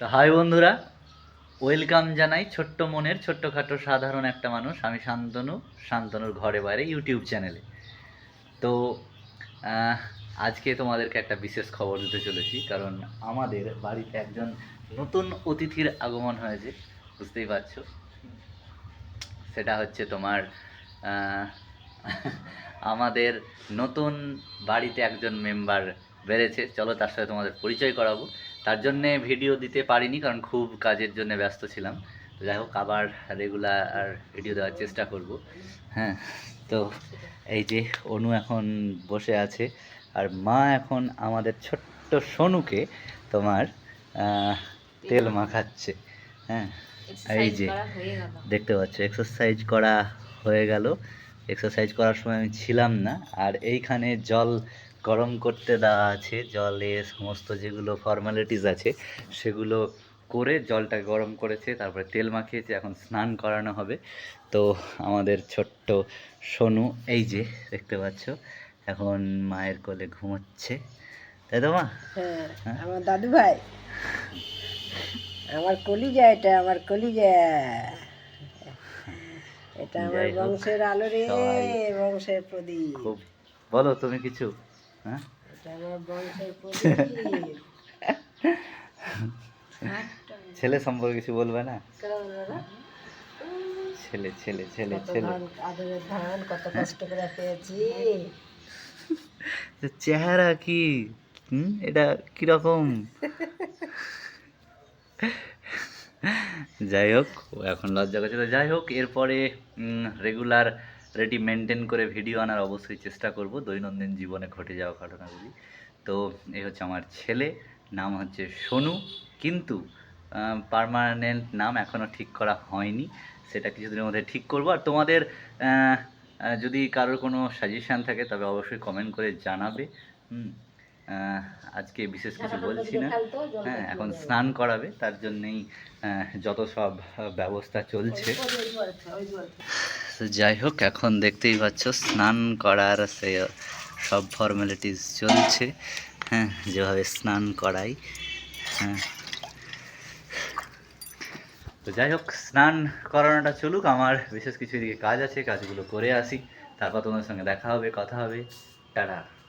তো হাই বন্ধুরা, ওয়েলকাম জানাই ছোট্ট মনের ছোট্টখাটো সাধারণ একটা মানুষ, আমি শান্তনু, শান্তনুর ঘরে বাইরে ইউটিউব চ্যানেলে। তো আজকে তোমাদেরকে একটা বিশেষ খবর দিতে চলেছি, কারণ আমাদের বাড়িতে একজন নতুন অতিথির আগমন হয়েছে, বুঝতেই পারছ? সেটা হচ্ছে তোমার আমাদের নতুন বাড়িতে একজন মেম্বার বেড়েছে। চলো তার সাথে তোমাদের পরিচয় করাবো। তার জন্যে ভিডিও দিতে পারিনি কারণ খুব কাজের জন্য ব্যস্ত ছিলাম। তো যাই হোক আবার রেগুলার ভিডিও দেওয়ার চেষ্টা করব। হ্যাঁ তো এই যে অনু এখন বসে আছে আর মা এখন আমাদের ছোট্ট সোনুকে তোমার তেল মাখাচ্ছে। হ্যাঁ এই যে দেখতে পাচ্ছ এক্সারসাইজ করা হয়ে গেল। এক্সারসাইজ করার সময় আমি ছিলাম না আর এইখানে জল গরম করতে দেওয়া আছে জলে সমস্ত যেগুলো ফর্মালিটিস আছে সেগুলো করে জলটা গরম করেছে তারপরে তেল মাখিয়েছে এখন স্নান করানো হবে। তো আমাদের ছোট্ট সোনু এই যে দেখতে পাচ্ছ এখন মায়ের কোলে ঘুমোচ্ছে। তাই তো মা? হ্যাঁ হ্যাঁ? আমার দাদু ভাই। আমার কলিজা এটা আমার কলিজা। এটা আমার বংশের আলো রে বংশের প্রদীপ। খুব বলো তুমি কিছু? হ্যাঁ? ছেলে সম্পর্কে কিছু বলবে না? ছেলে ছেলে ছেলে ছেলে। ধান আদরের ধান কত কষ্ট করে পেয়েছি। চেহারা কি? হুম? এটা কীরকম? যাই হোক এখন লজ্জা করছে। তো যাই হোক এরপরে রেগুলার রেডি মেনটেন করে ভিডিও আনার অবশ্যই চেষ্টা করব। দৈনন্দিন জীবনে ঘটে যাওয়া ঘটনাগুলি। তো এই হচ্ছে আমার ছেলে নাম হচ্ছে সোনু। কিন্তু পার্মানেন্ট নাম এখনও ঠিক করা হয়নি। সেটা কিছুদিনের মধ্যে ঠিক করব। আর তোমাদের যদি কারোর কোনো সাজেশান থাকে তবে অবশ্যই কমেন্ট করে জানাবে। আজকে বিশেষ কিছু বলছি না। হ্যাঁ এখন স্নান করাবে তার জন্যেই যত সব ব্যবস্থা চলছে। যাই হোক, এখন দেখতেই পাচ্ছ স্নান করার সে সব ফর্মালিটিস চলছে। হ্যাঁ যেভাবে স্নান করাই। হ্যাঁ। তো যাই হোক, স্নান করানোটা চলুক, আমার বিশেষ কিছু এদিকে কাজ আছে, কাজগুলো করে আসি। তারপর তোমাদের সঙ্গে দেখা হবে, কথা হবে। টাটা।